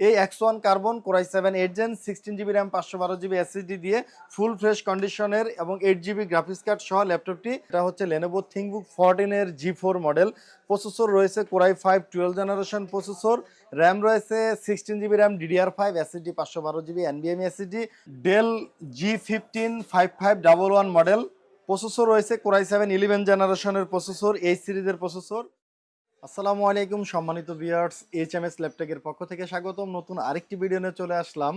এই X one carbon core i seven eight gen sixteen GB RAM পাঁচশো বারো GB SSD দিয়ে full fresh কন্ডিশনের এবং এইট জিবি গ্রাফিক্স কার্ড সহ ল্যাপটপটি এটা হচ্ছে লেনোভো থিংবুক ফোরটিনের জি ফোর মডেল প্রসেসর রয়েছে core i five twelve generation processor RAM রয়েছে sixteen GB RAM DDR five SSD পাঁচশো বারো GB এনবিএম SSD Dell G fifteen five five double one model processor রয়েছে কোরাই সেভেন ইলেভেন জেনারেশনের processor এই সিরিজের processor আসসালামু আলাইকুম সম্মানিত ভিউয়ার্স এইচ এম এস পক্ষ থেকে স্বাগতম। নতুন আরেকটি ভিডিও নিয়ে চলে আসলাম।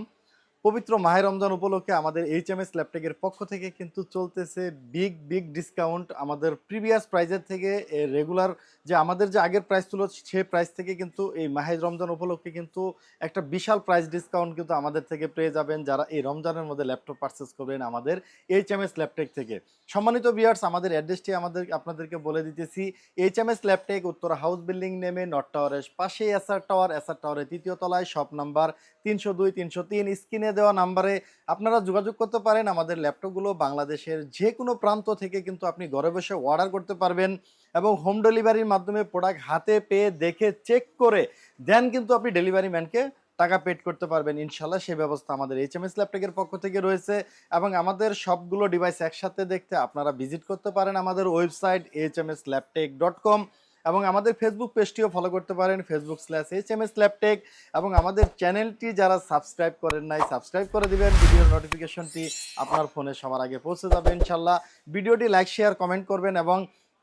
পবিত্র মাহের রমজান উপলক্ষে আমাদের এইচ এম এস ল্যাপটেকের পক্ষ থেকে কিন্তু চলতেছে বিগ বিগ ডিসকাউন্ট আমাদের প্রিভিয়াস প্রাইজের থেকে রেগুলার যে আমাদের যে আগের প্রাইস ছিল, সে প্রাইস থেকে কিন্তু এই মাহের রমজান উপলক্ষে কিন্তু একটা বিশাল প্রাইস ডিসকাউন্ট কিন্তু আমাদের থেকে পেয়ে যাবেন যারা এই রমজানের মধ্যে ল্যাপটপ পারচেস করবেন আমাদের এইচ এম এস ল্যাপটেক থেকে। সম্মানিত বিয়ার্স আমাদের অ্যাড্রেসটি আমাদের, আপনাদেরকে বলে দিতেছি। এইচ এম এস ল্যাপটেক উত্তর হাউস বিল্ডিং নেমে নট টাওয়ারের পাশে এসআর টাওয়ার এসআর টাওয়ারের তৃতীয় তলায় শপ নাম্বার তিনশো দুই, তিনশো তিন, স্ক্রিনে দেওয়া নাম্বারে আপনারা যোগাযোগ করতে পারেন। আমাদের ল্যাপটপগুলো বাংলাদেশের যে কোনো প্রান্ত থেকে কিন্তু আপনি ঘরে বসে অর্ডার করতে পারবেন এবং হোম ডেলিভারির মাধ্যমে প্রোডাক্ট হাতে পেয়ে, দেখে চেক করে দেন কিন্তু আপনি ডেলিভারি ম্যানকে টাকা পেড করতে পারবেন। ইনশাল্লাহ সেই ব্যবস্থা আমাদের এইচ এম এস ল্যাপটপের পক্ষ থেকে রয়েছে এবং আমাদের সবগুলো ডিভাইস একসাথে দেখতে আপনারা ভিজিট করতে পারেন আমাদের website H M S Laptech dot com এবং আমাদের ফেসবুক পেজটিও ফলো করতে পারেন Facebook slash H M S Laptech এবং আমাদের চ্যানেলটি যারা সাবস্ক্রাইব করেন নাই সাবস্ক্রাইব করে দিবেন। ভিডিওর নোটিফিকেশনটি আপনার ফোনে সবার আগে পৌঁছে যাবে ইনশাল্লাহ। ভিডিওটি লাইক শেয়ার কমেন্ট করবেন এবং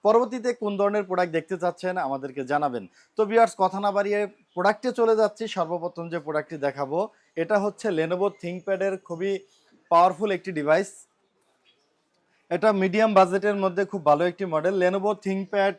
পরবর্তীতে কোন ধরনের প্রোডাক্ট দেখতে চাচ্ছেন আমাদেরকে জানাবেন। তো বিয়ার্স কথা না বাড়িয়ে প্রোডাক্টে চলে যাচ্ছি। সর্বপ্রথম যে প্রোডাক্টটি দেখাবো, এটা হচ্ছে লেনোভো থিঙ্কপ্যাডের খুবই পাওয়ারফুল একটি ডিভাইস এটা মিডিয়াম বাজেটের মধ্যে খুব ভালো একটি model Lenovo ThinkPad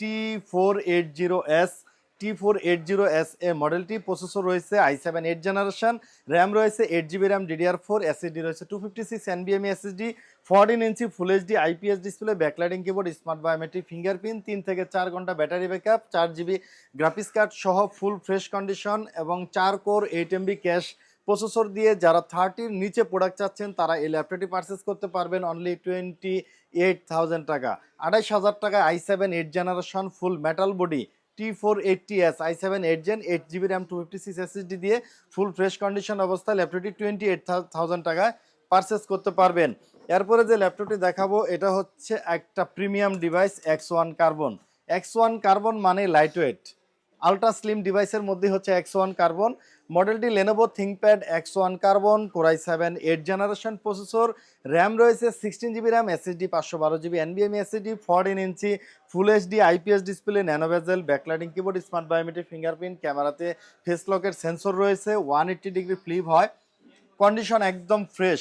T four eight zero S T four eight zero S এ মডেলটি প্রসেসর রয়েছে i seven eight generation RAM রয়েছে eight GB RAM DDR four SSD রয়েছে two fifty six এনবিএমই SSD fourteen inch full HD IPS display backlighting keyboard smart biometric fingerprint তিন থেকে চার ঘণ্টা battery backup চার GB graphics card সহ full fresh condition এবং চার core eight MB cache processor দিয়ে যারা থার্টির নিচে প্রোডাক্ট চাচ্ছেন, তারা এই ল্যাপটপটি পারচেস করতে পারবেন অনলি টোয়েন্টি এইট থাউজেন্ড টাকা। আড়াইশ হাজার টাকায় i seven eight generation full metal body T four eighty S i seven eight gen eight GB RAM two fifty six SSD দিয়ে ফুল ফ্রেশ কন্ডিশন অবস্থায় ল্যাপটপটি টোয়েন্টি এইট থাউজেন্ড টাকায় purchase করতে পারবেন। এরপরে যে ল্যাপটপটি দেখাবো, এটা হচ্ছে একটা premium device X one carbon X one carbon মানে লাইট ওয়েট আলট্রা স্লিম ডিভাইসের মধ্যে হচ্ছে এক্স ওয়ান কার্বন মডেলটি Lenovo ThinkPad X one carbon core i seven eight generation processor RAM রয়েছে সিক্সটিন জিবি র্যাম এসএসডি পাঁচশো বারো GB এনবিএম SSD fourteen inch full HD IPS display nano bezel backlighting keyboard smart biometric fingerprint ক্যামেরাতে face লকের sensor রয়েছে one eighty degree flip হয়। Condition একদম fresh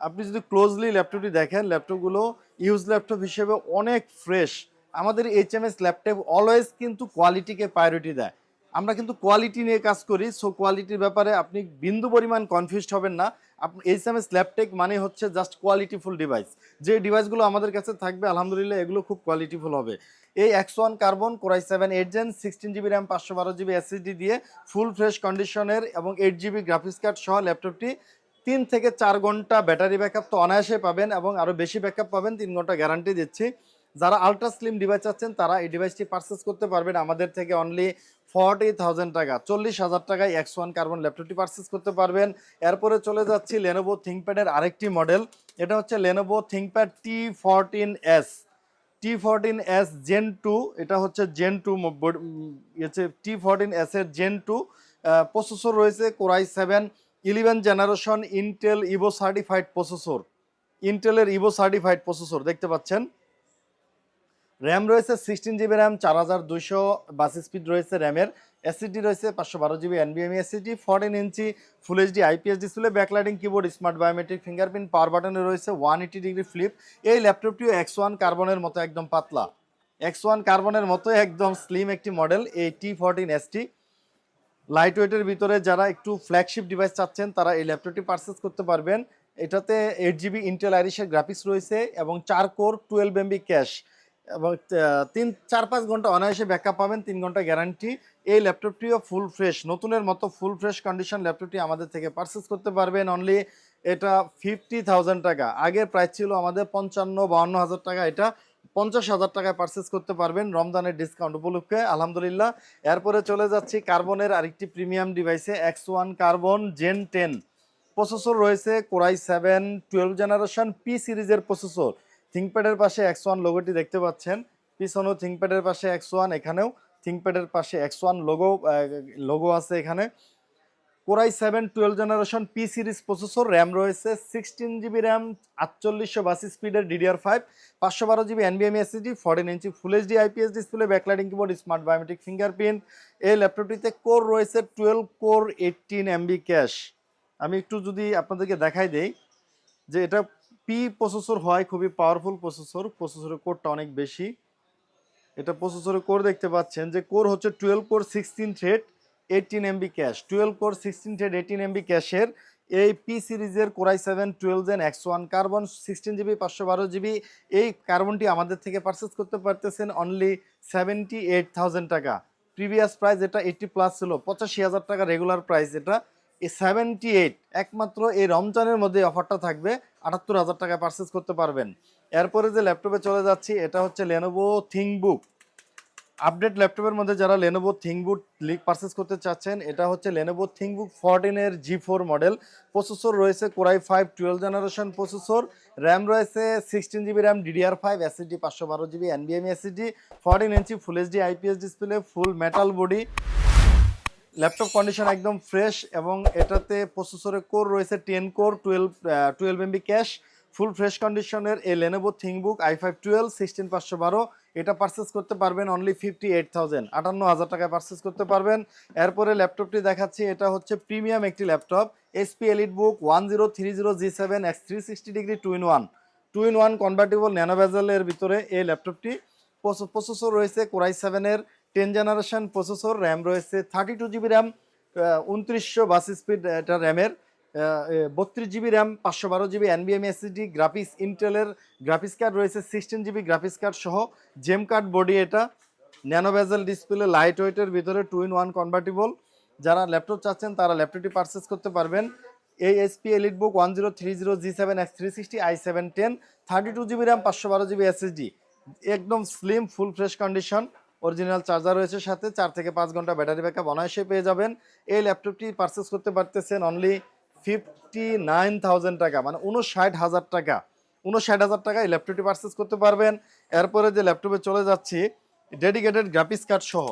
আপনি যদি ক্লোজলি ল্যাপটপটি দেখেন ল্যাপটপগুলো ইউজ ল্যাপটপ হিসেবে অনেক ফ্রেশ আমাদের H M S laptop always কিন্তু কোয়ালিটিকে প্রায়োরিটি দেয়। আমরা কিন্তু কোয়ালিটি নিয়ে কাজ করি সো কোয়ালিটির ব্যাপারে আপনি বিন্দু পরিমাণ কনফিউজড হবেন না। আপনি এইচ এম এস ল্যাপটেক মানে হচ্ছে জাস্ট কোয়ালিটিফুল ডিভাইস যে ডিভাইসগুলো আমাদের কাছে থাকবে, আলহামদুলিল্লাহ এগুলো খুব কোয়ালিটিফুল হবে। এই X one carbon core i seven eight gen sixteen GB RAM পাঁচশো বারো জিবি এসএসডি দিয়ে ফুল ফ্রেশ কন্ডিশনের এবং এইট জিবি গ্রাফিক্স কার্ড সহ ল্যাপটপটি তিন থেকে চার ঘণ্টা ব্যাটারি ব্যাকআপ তো অনায়াসে পাবেন এবং আরও বেশি ব্যাকআপ পাবেন, তিন ঘণ্টা গ্যারান্টি দিচ্ছি। যারা আলট্রা স্লিম ডিভাইস চাচ্ছেন, তারা এই ডিভাইসটি পারচেস করতে পারবেন। আমাদের থেকে অনলি ফর্টি থাউজেন্ড টাকা, চল্লিশ হাজার টাকায় এক্স ওয়ান কার্বন ল্যাপটপটি পারচেস করতে পারবেন। এরপরে চলে যাচ্ছি লেনোভো থিঙ্কপ্যাডের আরেকটি মডেল এটা হচ্ছে Lenovo ThinkPad T fourteen S T fourteen S gen two এটা হচ্ছে জেন টু হচ্ছে টি ফোরটিন এস এর জেন টু প্রসেসর রয়েছে core i seven eleven generation Intel Evo certified processor ইন্টেলের ইভো সার্টিফাইড প্রসেসর দেখতে পাচ্ছেন? র্যাম রয়েছে sixteen GB RAM চার হাজার দুইশো বাস স্পিড রয়েছে র্যামের এসিডি রয়েছে পাঁচশো বারো GB এনবিএমই SSD fourteen inch full HD IPS display backlighting keyboard smart biometric fingerprint power বাটনে রয়েছে ওয়ান এইটি ডিগ্রি ফ্লিপ এই ল্যাপটপটিও এক্স ওয়ান কার্বনের মতো একদম পাতলা। এক্স ওয়ান কার্বনের মতো একদম স্লিম একটি মডেল এই টি ফোরটিন এসটি লাইট ওয়েটের ভিতরে যারা একটু ফ্ল্যাগশিপ ডিভাইস চাচ্ছেন, তারা এই ল্যাপটপটি পারচেস করতে পারবেন। এটাতে এইট জিবি ইন্টেল আইরিশের গ্রাফিক্স রয়েছে এবং চার কোর টুয়েলভ এমবি ক্যাশ এবং তিন, চার, পাঁচ ঘণ্টা অনায়াসে ব্যাকআপ পাবেন, তিন ঘণ্টা গ্যারান্টি এই ল্যাপটপটিও ফুল ফ্রেশ নতুনের মতো ফুল ফ্রেশ কন্ডিশন ল্যাপটপটি আমাদের থেকে পারচেস করতে পারবেন অনলি এটা ফিফটি থাউজেন্ড টাকা। আগের প্রাইস ছিল আমাদের পঞ্চান্ন, বাউন্ন হাজার টাকা, এটা পঞ্চাশ হাজার টাকায় পারচেস করতে পারবেন রমজানের ডিসকাউন্ট উপলক্ষে, আলহামদুলিল্লাহ। এরপরে চলে যাচ্ছি কার্বনের আরেকটি প্রিমিয়াম ডিভাইসে X one carbon gen ten processor রয়েছে core i seven twelve generation P সিরিজের প্রসেসর থিঙ্কপ্যাডের পাশে এক্স ওয়ান লোগোটি দেখতে পাচ্ছেন। পিছনেও থিঙ্কপ্যাডের পাশে এক্স ওয়ান এখানেও থিঙ্কপ্যাডের পাশে এক্স ওয়ান লোগো লোগো আছে এখানে। Core i seven twelve generation P series processor RAM রয়েছে সিক্সটিন জিবি র্যাম আটচল্লিশশো বাসি স্পিডের ডিডিআর ফাইভ পাঁচশো বারো GB এনবিএম SSD fourteen inch full HD IPS display backlighting keyboard smart biometric fingerprint এই ল্যাপটপটিতে কোর রয়েছে twelve core eighteen MB cache আমি একটু যদি আপনাদেরকে দেখাই দেই যে এটা পি প্রসেসর হয় খুবই পাওয়ারফুল প্রসেসর প্রসেসরের কোরটা অনেক বেশি। এটা প্রসেসরের কোর দেখতে পাচ্ছেন যে কোর হচ্ছে twelve core sixteen thread eighteen MB cache twelve core sixteen thread eighteen MB ক্যাশের এই পি সিরিজের core i seven twelve gen X one carbon sixteen GB পাঁচশো বারো জিবি এই কার্বনটি আমাদের থেকে পারচেস করতে পারতেছেন অনলি সেভেন্টি এইট থাউজেন্ড টাকা। প্রিভিয়াস প্রাইস এটা এইটটি প্লাস ছিল, পঁচাশি হাজার টাকা রেগুলার প্রাইস এটা। সেভেন্টি এইট একমাত্র এই রমজানের মধ্যে অফারটা থাকবে। আটাত্তর হাজার টাকায় পারচেস করতে পারবেন। এরপরে যে ল্যাপটপে চলে যাচ্ছি, এটা হচ্ছে লেনোভো থিংবুক আপডেট ল্যাপটপের মধ্যে যারা লেনোভো থিংবুক লিক পারচেস করতে চাচ্ছেন, এটা হচ্ছে লেনোভো থিংবুক ফোরটিনের জি ফোর মডেল প্রসেসর রয়েছে core i five twelve generation processor RAM রয়েছে sixteen GB RAM DDR five SSD পাঁচশো বারো GB এনবিএম SSD fourteen inch full HD IPS display full metal body laptop condition একদম fresh এবং এটাতে প্রসেসরের core রয়েছে ten core twelve twelve MB cache full fresh কন্ডিশনের এই Lenovo ThinkBook i five twelve sixteen পাঁচশো বারো। এটা পারচেস করতে পারবেন অনলি ফিফটি এইট থাউজেন্ড আটান্ন হাজার টাকায় পারচেস করতে পারবেন। এরপরে ল্যাপটপটি দেখাচ্ছি, এটা হচ্ছে প্রিমিয়াম একটি laptop HP EliteBook one zero three zero G seven X three sixty degree two in one two in one convertible ন্যানোভেজেলের ভিতরে এই ল্যাপটপটি। প্রসেসর রয়েছে কোরাই সেভেনের টেন জেনারেশন প্রসেসর, র্যাম রয়েছে থার্টি টু জিবি র্যাম উনত্রিশশো bus speed এটা র্যামের বত্রিশ জিবি র্যাম পাঁচশো বারো জিবি এনবিএম এসএসডি গ্রাফিক্স ইন্টেলের গ্রাফিক্স কার্ড রয়েছে সিক্সটিন জিবি গ্রাফিক্স কার্ড সহ জেম কার্ড বডি এটা ন্যানো ভেজেল ডিসপ্লে লাইট ওয়েটের ভিতরে টু ইন ওয়ান কনভার্টেবল যারা ল্যাপটপ চাচ্ছেন তারা ল্যাপটপটি পারচেস করতে পারবেন এই HP EliteBook one zero three zero G seven X three sixty i seven ten thirty two GB RAM পাঁচশো বারো জিবি এসএসডি একদম slim full fresh condition original charger রয়েছে সাথে, চার থেকে পাঁচ ঘণ্টা ব্যাটারি ব্যাকআপ অনায়াসে পেয়ে যাবেন। এই ল্যাপটপটি পারচেস করতে পারতেছেন অনলি ফিফটি নাইন টাকা মানে উনষাট হাজার টাকা। উনষাট হাজার টাকা এই ল্যাপটপটি পারচেস করতে পারবেন। এরপরে যে ল্যাপটপে চলে যাচ্ছি ডেডিকেটেড গ্রাফিক্স কার্ড সহ।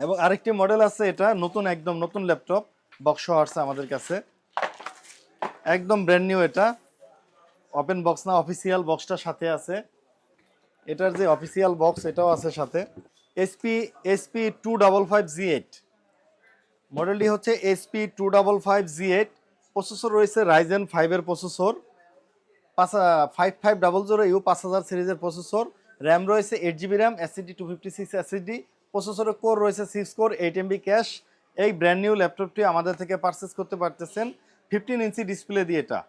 এবং আরেকটি মডেল আছে এটা, নতুন একদম নতুন ল্যাপটপ বক্স আসছে আমাদের কাছে। একদম ব্র্যান্ড নিউ এটা। ওপেন বক্স না অফিসিয়াল বক্সটা সাথে আছে। এটার যে অফিসিয়াল বক্স এটাও আছে সাথে। HP HP two double five G eight model হচ্ছে HP two double five G eight processor রয়েছে রাইজেন ফাইভের প্রসেসর পাঁচ five five double zero U পাঁচ হাজার সিরিজের প্রসেসর র্যাম রয়েছে eight GB RAM SSD two fifty six SSD প্রসেসরের core রয়েছে six core eight MB cache এই ব্র্যান্ড নিউ ল্যাপটপটি আমাদের থেকে পারচেস করতে পারতেছেন। ফিফটিন ইঞ্চি ডিসপ্লে দিয়ে এটা।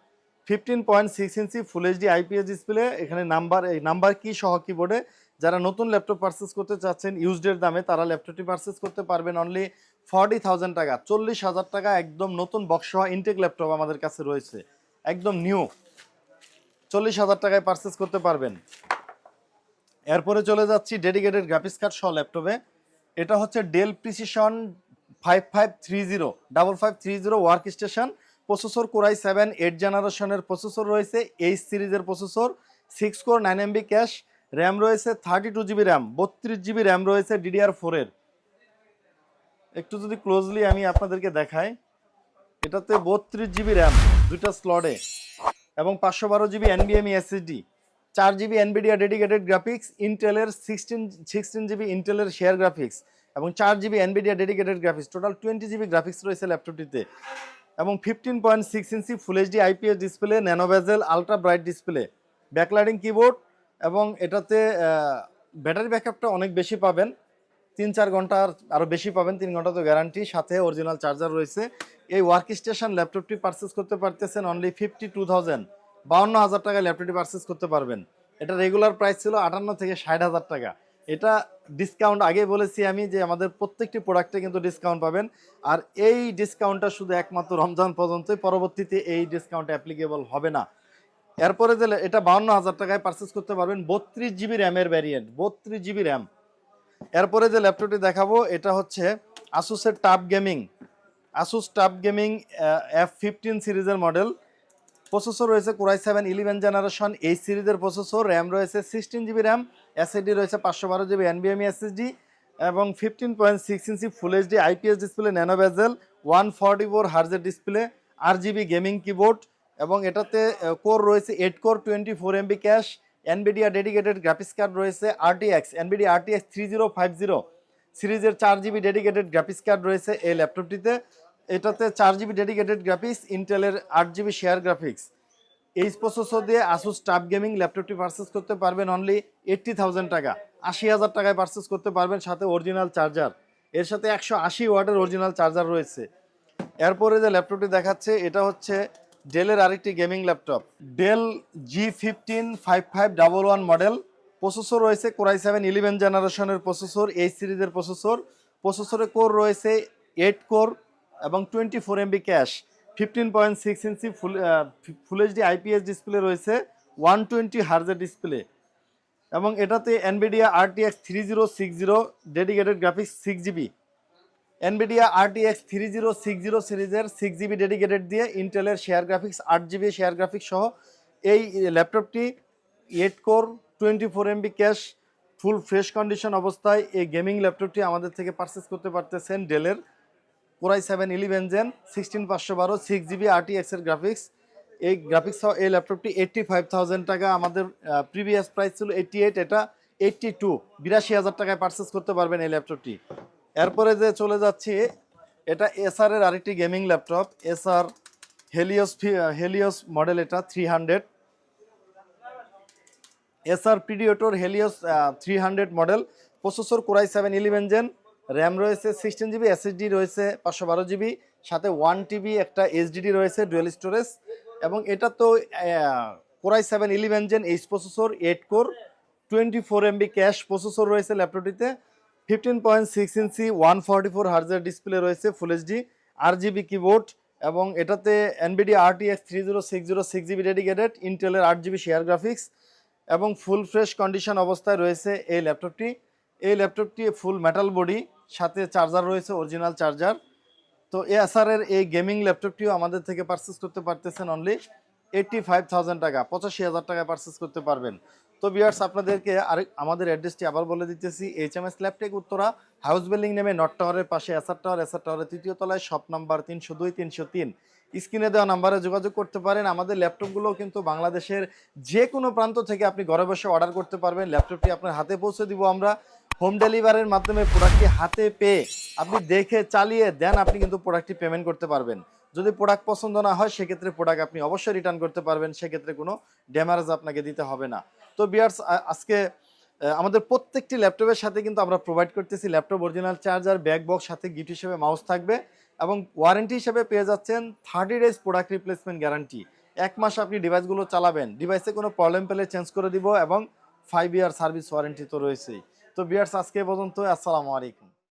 Fifteen point six inch full HD IPS display এখানে নাম্বার, এই নাম্বার কি সহ কিবোর্ডে যারা নতুন ল্যাপটপ পারচেস করতে চাচ্ছেন ইউজডের দামে তারা ল্যাপটপটি পারচেস করতে পারবেন অনলি ফর্টি থাউজেন্ড টাকা, চল্লিশ হাজার টাকা একদম নতুন বক্স সহ ইনটেক ল্যাপটপ আমাদের কাছে রয়েছে। একদম নিউ চল্লিশ হাজার টাকায় পারচেস করতে পারবেন। এরপরে চলে যাচ্ছি ডেডিকেটেড গ্রাফিক্স কার্ড সহ ল্যাপটপে এটা হচ্ছে Dell Precision five five three zero double five three zero work station processor core i seven, eight জেনারেশনের প্রসেসর রয়েছে, এইচ সিরিজের processor, six core nine MB cache, RAM রয়েছে থার্টি টু জিবি র্যাম, বত্রিশ GB RAM রয়েছে DDR ফোরের একটু যদি closely আমি আপনাদেরকে দেখাই, এটাতে বত্রিশ জিবি র্যাম দুইটা স্লটে এবং পাঁচশো বারো জিবি এনবিএমই এসএসডি চার জিবি এনবিডিয়া ডেডিকেটেড গ্রাফিক্স ইন্টেলের সিক্সটিন সিক্সটিন জিবি ইন্টেলের শেয়ার গ্রাফিক্স এবং চার GB Nvidia dedicated graphics total twenty GB graphics রয়েছে ল্যাপটপটিতে এবং fifteen point six inch full HD IPS display nano bezel ultra bright display backlighting keyboard এবং এটাতে battery ব্যাকআপটা অনেক বেশি পাবেন। তিন চার ঘণ্টার আরও বেশি পাবেন, তিন ঘণ্টা তো গ্যারান্টি সাথে অরিজিনাল চার্জার রয়েছে। এই ওয়ার্ক স্টেশন ল্যাপটপটি পারচেস করতে পারতেছেন অনলি ফিফটি টু থাউজেন্ড বাউন্ন হাজার টাকায় ল্যাপটপটি পারচেস করতে পারবেন। এটা রেগুলার প্রাইস ছিল আটান্ন থেকে ষাট হাজার টাকা। এটা ডিসকাউন্ট আগে বলেছি আমি যে আমাদের প্রত্যেকটি প্রোডাক্টে কিন্তু ডিসকাউন্ট পাবেন। আর এই ডিসকাউন্টটা শুধু একমাত্র রমজান পর্যন্তই, পরবর্তীতে এই ডিসকাউন্ট অ্যাপ্লিকেবল হবে না। এরপরে যে এটা বাউন্ন হাজার টাকায় পারচেস করতে পারবেন বত্রিশ জিবি র্যামের ভ্যারিয়েন্ট বত্রিশ জিবি র্যাম এরপরে যে ল্যাপটপটি দেখাবো, এটা হচ্ছে আসুসের TUF gaming Asus TUF gaming F fifteen সিরিজের মডেল প্রসেসর রয়েছে core i seven eleven generation. এই সিরিজের প্রসেসর র্যাম রয়েছে সিক্সটিন জিবি র্যাম এসএসডি রয়েছে পাঁচশো বারো জিবি এনবিএমই এসএসডি এবং fifteen point six inch full HD IPS display nano bezel one forty four হার্জের display আর জিবি গেমিং কিবোর্ড এবং এটাতে কোর রয়েছে eight core twenty four MB cache Nvidia dedicated graphics card রয়েছে RTX Nvidia RTX three zero five zero সিরিজের চার GB dedicated graphics card রয়েছে এই ল্যাপটপটিতে এটাতে চার জিবি ডেডিকেটেড গ্রাফিক্স ইন্টেলের আট জিবি শেয়ার গ্রাফিক্স এই প্রসেসর দিয়ে আসুস টাপ গেমিং ল্যাপটপটি পারচেস করতে পারবেন অনলি এইট্টি থাউজেন্ড টাকা। আশি হাজার টাকায় পারচেস করতে পারবেন সাথে অরিজিনাল চার্জার এর সাথে একশো আশি ওয়াটের অরিজিনাল চার্জার রয়েছে। এরপরে যে ল্যাপটপটি দেখাচ্ছে, এটা হচ্ছে ডেলের আরেকটি gaming laptop Dell G fifteen five five double one model processor রয়েছে কোরাই সেভেন ইলেভেন জেনারেশনের প্রসেসর এই সিরিজের প্রসেসর প্রসেসরে কোর রয়েছে এইট কোর এবং twenty four MB cache fifteen point six inch full full HD IPS display রয়েছে one twenty হার্জের display এবং এটাতে Nvidia RTX three zero six zero dedicated graphics six GB Nvidia RTX three zero six zero সিরিজের six GB dedicated দিয়ে ইন্টেলের share graphics আট GB share graphics সহ এই ল্যাপটপটি eight core twenty four MB cache full fresh condition অবস্থায় এই gaming ল্যাপটপটি আমাদের থেকে পারচেস করতে পারতেছেন ডেলের core i seven eleven gen sixteen পাঁচশো বারো সিক্স জিবি আরটিএক্সের গ্রাফিক্স এই গ্রাফিক্স এই ল্যাপটপটি এইট্টি ফাইভ থাউজেন্ড টাকা। আমাদের প্রিভিয়াস প্রাইস ছিল এইট্টি এইট এটা এইট্টি টু বিরাশি হাজার টাকায় পারচেস করতে পারবেন এই ল্যাপটপটি এরপরে যে চলে যাচ্ছি, এটা এসআর এর আরেকটি gaming laptop Acer Helios Helios model এটা three hundred Acer Predator Helios three hundred model processor Core i seven eleven gen RAM রয়েছে সিক্সটিন জিবি এসএসডি রয়েছে পাঁচশো বারো জিবি, সাথে ওয়ান টিবি একটা এইচডিডি রয়েছে ডুয়েল স্টোরেজ এবং এটা তো core i seven eleven gen H processor eight core twenty four MB cache processor রয়েছে ল্যাপটপটিতে fifteen point six inch one forty four হার্জের display রয়েছে full HD R GB keyboard এবং এটাতে Nvidia RTX three zero six zero six GB dedicated ইন্টেলের আট GB share graphics এবং ফুল fresh condition অবস্থায় রয়েছে এই ল্যাপটপটি এই ল্যাপটপটি ফুল মেটাল বডি সাথে চার্জার রয়েছে অরিজিনাল চার্জার তো এসআরের এই গেমিং ল্যাপটপটিও আমাদের থেকে পারচেস করতে পারতেছেন অনলি এইট্টি ফাইভ থাউজেন্ড টাকা, পঁচাশি হাজার টাকায় পারচেস করতে পারবেন। তো বিয়ার্স আপনাদেরকে আরেক, আমাদের অ্যাড্রেসটি আবার বলে দিতেছি H M S Laptech Uttara house building নেমে নট টাওয়ারের পাশে এসআর টাওয়ার এসআর টাওয়ারের তৃতীয় তলায় শপ নাম্বার তিনশো দুই, তিনশো তিন। স্ক্রিনে দেওয়া নাম্বারে যোগাযোগ করতে পারেন। আমাদের ল্যাপটপগুলো কিন্তু বাংলাদেশের যে কোনো প্রান্ত থেকে আপনি ঘরে বসে অর্ডার করতে পারবেন। ল্যাপটপটি আপনার হাতে পৌঁছে দিব আমরা। হোম ডেলিভারির মাধ্যমে প্রোডাক্টটি হাতে পেয়ে আপনি দেখে চালিয়ে দেন, আপনি কিন্তু প্রোডাক্টটি পেমেন্ট করতে পারবেন। যদি প্রোডাক্ট পছন্দ না হয়, সেক্ষেত্রে প্রোডাক্ট আপনি অবশ্যই রিটার্ন করতে পারবেন। সেক্ষেত্রে কোনো ড্যামারেজ আপনাকে দিতে হবে না। তো বিয়ার্স আজকে আমাদের প্রত্যেকটি ল্যাপটপের সাথে কিন্তু আমরা প্রোভাইড করতেছি laptop original charger back box সাথে গিফট হিসেবে মাউস থাকবে এবং ওয়ারেন্টি হিসেবে পেয়ে যাচ্ছেন thirty days product replacement guarantee এক মাস আপনি ডিভাইসগুলো চালাবেন। ডিভাইসে কোনো প্রবলেম পেলে চেঞ্জ করে দিব এবং ফাইভ ইয়ার সার্ভিস ওয়ারেন্টি তো রয়েছেই। তো বিয়ার্স আজকে পর্যন্ত আসসালামু আলাইকুম।